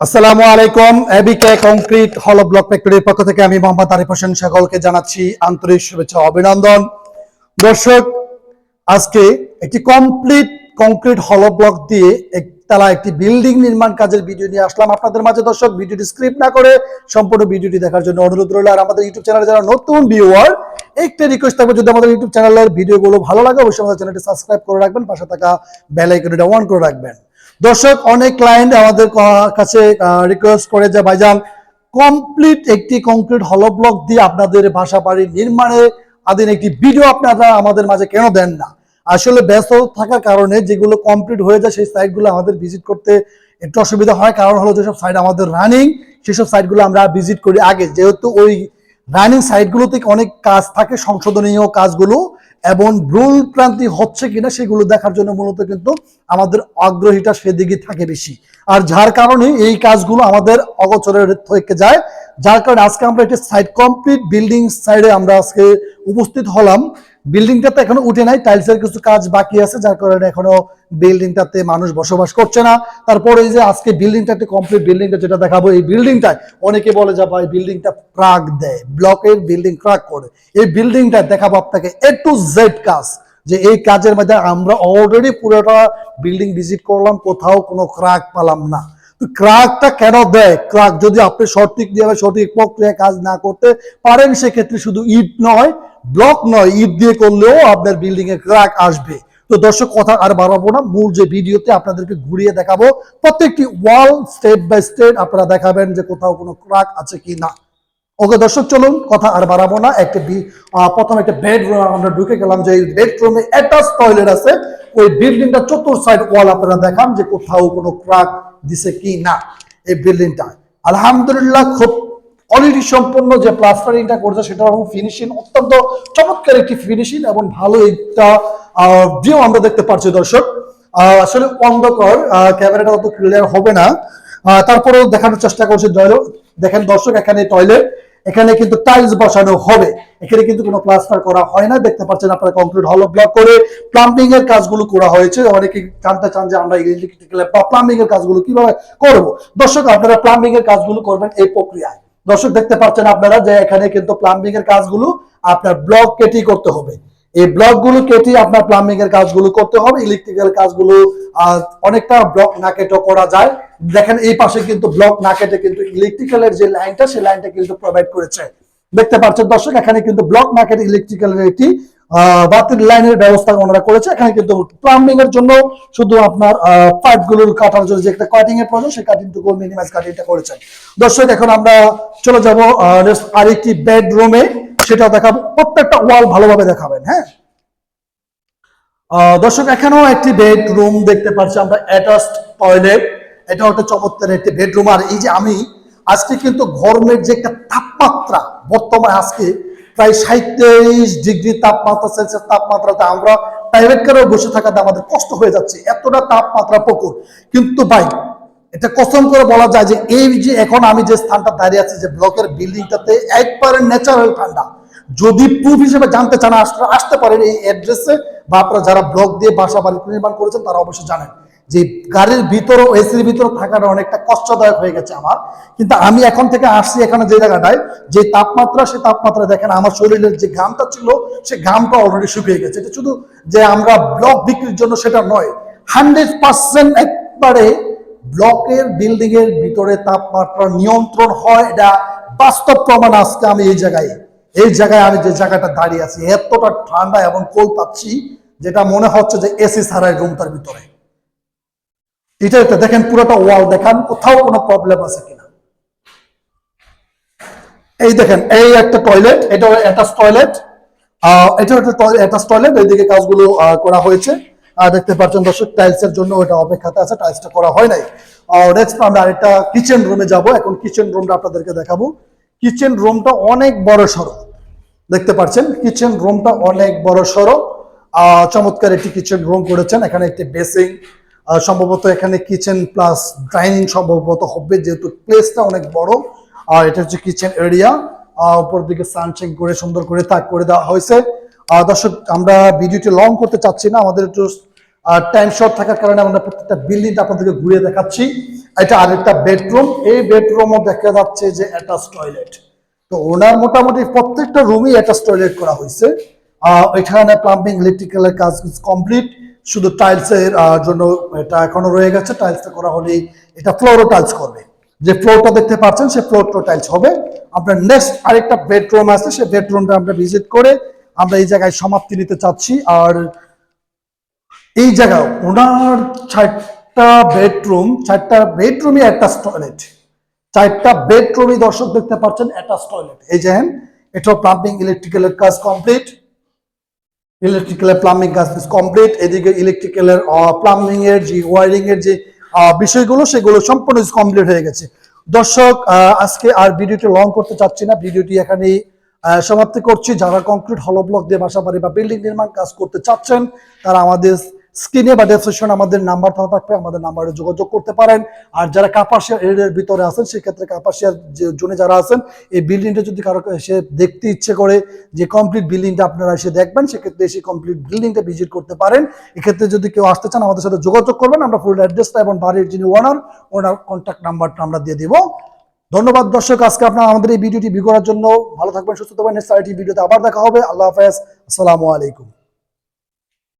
আসসালামু আলাইকুম এবিকে কংক্রিট হল ব্লক ফ্যাক্টরির পক্ষ থেকে আমি মোহাম্মদ আরিফ হোসেন সকলকে জানাচ্ছি আন্তরিক শুভেচ্ছা অভিনন্দন। দর্শক, আজকে একটি কমপ্লিট কংক্রিট হল ব্লক দিয়ে একতলা একটি বিল্ডিং নির্মাণ কাজের ভিডিও নিয়ে আসলাম আপনাদের মাঝে। দর্শক ভিডিওটি স্ক্রিপ্ট না করে সম্পূর্ণ ভিডিওটি দেখার জন্য অনুরোধ রইল। আর আমাদের ইউটিউব চ্যানেলে যারা নতুন ভিউয়ার একটা রিকোয়েস্ট থাকবে, যদি আমাদের ইউটিউব চ্যানেলের ভিডিওগুলো ভালো লাগে, অবশ্যই আমাদের চ্যানেলটি সাবস্ক্রাইব করে রাখবেন, পাশে থাকা বেল আইকনটা অন করে রাখবেন। দর্শক, অনেক ক্লায়েন্ট আমাদের কাছে রিকোয়েস্ট করে যে, ভাইজান কমপ্লিট একটি কংক্রিট হল ব্লক দিয়ে আপনাদের বাসা বাড়ি নির্মাণে আদিন একটি ভিডিও আপনারা আমাদের মাঝে কেন দেন না? আসলে ব্যস্ত থাকার কারণে যেগুলো কমপ্লিট হয়ে যায়, সেই সাইটগুলো আমাদের ভিজিট করতে একটু অসুবিধা হয়। কারণ হলো যেসব সাইট আমাদের রানিং সেসব সাইটগুলো আমরা ভিজিট করি আগে। যেহেতু ওই রানিং সাইটগুলোতে অনেক কাজ থাকে, সংশোধনীয় কাজগুলো এবং ভুল ক্রান্তি হচ্ছে কিনা সেগুলো দেখার জন্য মূলত কিন্তু আমাদের আগ্রহীটা সেদিকে থাকে বেশি। আর যার কারণে এই কাজগুলো আমাদের অগোচরের থেকে যায়। যার কারণে আজকে আমরা একটি সাইড কমপ্লিট বিল্ডিং সাইডে আমরা আজকে উপস্থিত হলাম। বিল্ডিংটাতে এখনও উঠে নাই টাইলসের কিছু কাজ বাকি আছে, যার কারণে এখনও বিল্ডিংটাতে মানুষ বসবাস করছে না। তারপরে যে আজকে বিল্ডিংটাতে কমপ্লিট বিল্ডিংটা যেটা দেখাবো, এই বিল্ডিংটায় অনেকে বলে যে ভাই বিল্ডিংটা ক্রাক দেয়, ব্লকের বিল্ডিং ক্রাক করে। এই বিল্ডিংটা দেখাবো আপনাকে এ টু জেড কাজ, যে এই কাজের মধ্যে আমরা অলরেডি পুরোটা বিল্ডিং ভিজিট করলাম, কোথাও কোনো ক্রাক পেলাম না। তো ক্রাকটা কেন দেয়? ক্রাক যদি আপনি সঠিক দিয়ে সঠিক প্রক্রিয়া কাজ না করতে পারেন, সেক্ষেত্রে শুধু ইট নয় ব্লক নয়, ইট দিয়ে করলেও আপনার বিল্ডিং এ ক্রাক আসবে। তো দর্শক, কথা আর বাড়াবো না। মূল যে ভিডিওতে আপনাদেরকে ঘুরিয়ে দেখাবো, প্রত্যেকটি ওয়াল স্টেপ বাই স্টেপ আপনারা দেখাবেন যে কোথাও কোনো ক্রাক আছে কি না ওকে দর্শক, চলুন, কথা আর বাড়াবো না। একটা প্রথম একটা বেডরুম আমরা ঢুকে গেলাম যে বেডরুমে অ্যাটাচ টয়লেট আছে। ওই বিল্ডিংটা চতুর সাইড ওয়াল আপনারা দেখান যে কোথাও কোনো ক্রাক দিছে কি না এই বিল্ডিংটা আলহামদুলিল্লাহ, খুব কোয়ালিটি সম্পূর্ণ যে প্লাস্টারিংটা করছে সেটা এবং ফিনিশিং অত্যন্ত চমৎকার একটি ফিনিশিং এবং ভালো একটা ভিউ আমরা দেখতে পাচ্ছি দর্শক। আসলে অন্ধকার ক্যামেরাটা অত ক্লিয়ার হবে না। তারপরেও দেখানোর চেষ্টা করছি দেখেন দর্শক, এখানে টয়লেট এখানে কিন্তু টাইলস বসানো হবে। এখানে কিন্তু কোনো প্লাস্টার করা হয় না। দেখতে পাচ্ছেন আপনারা কংক্রিট হল ব্লক করে প্লাম্বিং এর কাজগুলো করা হয়েছে। অনেকে জানতে চান যে আমরা ইলেকট্রিক্যাল প্লাম্বিং এর কাজগুলো কীভাবে করব। দর্শক, আপনারা প্লাম্বিং এর কাজগুলো করবেন এই প্রক্রিয়ায়। দর্শক দেখতে পাচ্ছেন আপনারা যে এখানে কিন্তু প্লাম্বিং এর কাজগুলো আপনার ব্লক কেটি করতে হবে। এই ব্লকগুলো কেটে আপনার প্লাম্বিং এর কাজগুলো করতে হবে। ইলেকট্রিক্যাল কাজগুলো অনেকটা ব্লক না কেটে করা যায়। দেখেন এই পাশে কিন্তু ব্লক না কেটে কিন্তু ইলেকট্রিক্যালের যে লাইনটা সেই লাইনটা কিন্তু প্রোভাইড করেছে। দেখতে পাচ্ছেন দর্শক, এখানে কিন্তু ব্লক মার্কেট কেটে ইলেকট্রিক্যালের একটি বাতির লাইনের ব্যবস্থা ওনারা করেছে। এখানে কিন্তু প্লাম্বিং এর জন্য শুধু আপনার পাইপগুলো কাটার জন্য যে একটা কাটিং এর প্রয়োজন, সেই কাটিংটুকু মিনিমাইজ কাটিংটা করেছেন। দর্শক, এখন আমরা চলে যাব আরেকটি বেডরুমে সেটা দেখাবো। প্রত্যেকটা ওয়াল ভালোভাবে দেখাবেন হ্যাঁ? দর্শক, এখানেও একটি বেডরুম দেখতে পাচ্ছি আমরা অ্যাটাচড টয়লেট এটা একটা চমৎকার একটি বেডরুম আর এই যে আমি, আজকে কিন্তু গরমের যে একটা তাপমাত্রা, বর্তমানে আজকে প্রায় সাঁত্রিশ ডিগ্রি তাপমাত্রা সেলসিয়াস তাপমাত্রাতে আমরা প্রাইভেট কারেও বসে থাকাতে আমাদের কষ্ট হয়ে যাচ্ছে। এতটা তাপমাত্রা প্রকুর কিন্তু ভাই, এটা কসম করে বলা যায় যে এই যে এখন আমি যে স্থানটা দাঁড়িয়ে আছি, যে ব্লকের বিল্ডিংটাতে একবারে ন্যাচারাল ঠান্ডা। যদি প্রুফ হিসেবে জানতে চান আসতে পারেন এই অ্যাড্রেসে বা আপনারা যারা ব্লক দিয়ে বাসা বাড়ি নির্মাণ করেছেন, তারা অবশ্যই জানেন। যে গাড়ির ভিতরে এসির ভিতরে থাকাটা অনেকটা কষ্টদায়ক হয়ে গেছে আমার। কিন্তু আমি এখন থেকে আসছি এখানে যে জায়গাটায়, যে তাপমাত্রা, সে তাপমাত্রা দেখেন আমার শরীরের যে ঘামটা ছিল, সে ঘামটা অলরেডি শুকিয়ে গেছে। এটা শুধু যে আমরা ব্লক বিক্রির জন্য সেটা নয় হান্ড্রেড পার্সেন্ট একবারে ব্লকের বিল্ডিং এর ভিতরে তাপমাত্রা নিয়ন্ত্রণ হয়, এটা বাস্তব প্রমাণ আজকে আমি এই জায়গায়। এই জায়গায় আমি যে জায়গাটা দাঁড়িয়ে আছি, এতটা ঠান্ডা এবং কোল পাচ্ছি, যেটা মনে হচ্ছে যে এসি ছাড়াই রুমটার ভিতরে। এটা একটা, দেখেন পুরোটা ওয়াল দেখান কোথাও কোনো প্রবলেম আছে কিনা। এই দেখেন, এই একটা টয়লেট এটা অ্যাটাচ টয়লেট এটা একটা অ্যাটাচ টয়লেট এইদিকে কাজগুলো করা হয়েছে। দেখতে পাচ্ছেন দর্শক টাইলস এর জন্য ওটা অপেক্ষাতে আছে টাইলসটা করা হয় নাই। নেক্সট আমরা আরেকটা কিচেন রুমে যাব। এখন কিচেন রুমটা আপনাদেরকে দেখাবো। কিচেন রুমটা অনেক বড় সড়ো। দেখতে পাচ্ছেন কিচেন রুমটা অনেক বড় সড়ো। চমৎকার একটি কিচেন রুম করেছেন। এখানে একটি বেসিং সম্ভবত এখানে কিচেন প্লাস ডাইনিং সম্ভবত হবে যেহেতু প্লেসটা অনেক বড়। আর এটা হচ্ছে কিচেন এরিয়া উপর দিকে সানচেক করে সুন্দর করে তাক করে দেওয়া হয়েছে। দর্শক আমরা ভিডিওটি লং করতে চাচ্ছি না। আমাদের একটু টাইম শর্ট থাকার কারণে আমরা প্রত্যেকটা বিল্ডিং আপনাদেরকে ঘুরিয়ে দেখাচ্ছি। এটা আরেকটা বেডরুম এই বেডরুমও দেখা যাচ্ছে যে অ্যাটাচ টয়লেট তো ওনার মোটামুটি প্রত্যেকটা রুমই অ্যাটাচ টয়লেট করা হয়েছে। আহ, এখানে প্লাম্বিং ইলেকট্রিক্যালের কাজ কমপ্লিট শুধু টাইলসের জন্য এটা এখনও রয়ে গেছে। টাইলসটা করা হলেই এটা ফ্লোরও টাইলস করবে। যে ফ্লোরটা দেখতে পাচ্ছেন, সে ফ্লোরটা টাইলস হবে। আপনার নেক্সট আরেকটা বেডরুম আছে, সে বেডরুমটা আমরা ভিজিট করে আমরা এই জায়গায় সমাপ্তি নিতে চাচ্ছি। আর এই জায়গা ওনার চারটা বেডরুম চারটা বেডরুমই একটা টয়লেট চারটা বেডরুমই দর্শক দেখতে পাচ্ছেন অ্যাটাচ টয়লেট এই যে এটাও প্লাম্বিং ইলেকট্রিক্যালের কাজ কমপ্লিট ইলেকট্রিক্যালের প্লাম্বিং কাজ কমপ্লিট এদিকে ইলেকট্রিক্যালের প্লাম্বিং এর যে ওয়ারিং এর যে বিষয়গুলো, সেগুলো সম্পূর্ণ কমপ্লিট হয়ে গেছে। দর্শক আজকে আর ভিডিওটি লং করতে চাচ্ছি না, ভিডিওটি এখানেই সমাপ্তি করছি। যারা কংক্রিট হল ব্লক দিয়ে বাসা বাড়ি বা বিল্ডিং নির্মাণ কাজ করতে চাচ্ছেন, তারা আমাদের স্ক্রিনে বা ডেসক্রিপশন আমাদের নাম্বার থাকবে, আমাদের নাম্বারে যোগাযোগ করতে পারেন। আর যারা কাপাসিয়া এরিয়ার ভিতরে আছেন, সেক্ষেত্রে কাপাসিয়ার যে জোনে যারা আছেন, এই বিল্ডিংটা যদি কারও এসে দেখতে ইচ্ছে করে যে কমপ্লিট বিল্ডিংটা আপনারা এসে দেখবেন, সেক্ষেত্রে এসে কমপ্লিট বিল্ডিংটা ভিজিট করতে পারেন। এক্ষেত্রে যদি কেউ আসতে চান, আমাদের সাথে যোগাযোগ করবেন। আমরা ফুল অ্যাড্রেসটা এবং বাড়ির যিনি ওনার ওনার কন্ট্যাক্ট নাম্বারটা আমরা দিয়ে দিব। ধন্যবাদ দর্শক, আজকে আপনারা আমাদের এই ভিডিওটি ভিউ করার জন্য। ভালো থাকবেন, সুস্থ থাকবেন। নেক্সট আরেকটি ভিডিওতে আবার দেখা হবে। আল্লাহ হাফেজ। আসসালামু আলাইকুম।